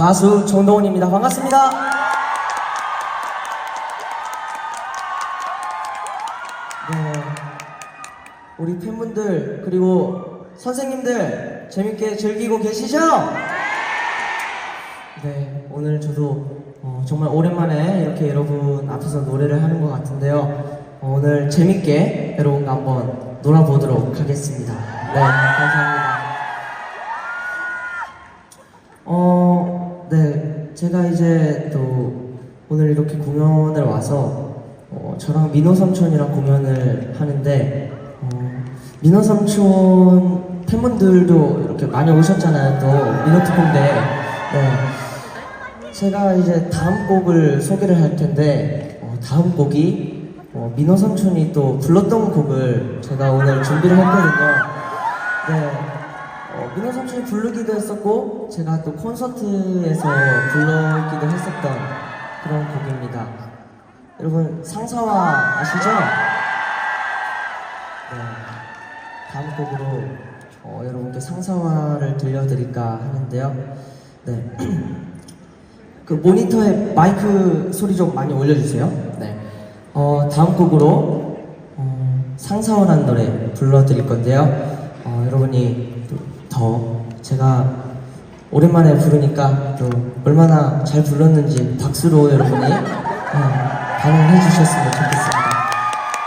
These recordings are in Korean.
가수 정동훈입니다. 반갑습니다. 네, 우리 팬분들 그리고 선생님들 재밌게 즐기고 계시죠? 네, 오늘 저도 어, 정말 오랜만에 이렇게 여러분 앞에서 노래를 하는 것 같은데요. 어, 오늘 재밌게 여러분과 한번 놀아보도록 하겠습니다. 네, 감사합니다. 네, 제가 이제 또 오늘 이렇게 공연을 와서 어, 저랑 민호 삼촌이랑 공연을 하는데 어, 민호 삼촌 팬분들도 이렇게 많이 오셨잖아요. 또 민호 특공대. 네. 제가 이제 다음 곡을 소개를 할 텐데 어, 다음 곡이 어, 민호 삼촌이 또 불렀던 곡을 제가 오늘 준비를 했거든요. 네, 어, 민호 삼촌이 부르기도 했었고 제가 또 콘서트에서 불러기도 했었던 그런 곡입니다. 여러분 상사화 아시죠? 네, 다음 곡으로 어, 여러분께 상사화를 들려드릴까 하는데요. 네. 그 모니터에 마이크 소리 좀 많이 올려주세요. 네. 어, 다음 곡으로 어, 상사원한 노래 불러드릴 건데요. 어, 여러분이 또더 제가 오랜만에 부르니까 또 얼마나 잘 불렀는지 박수로 여러분이 어, 반응해 주셨으면 좋겠습니다.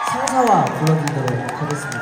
상사와 불러드릴게요.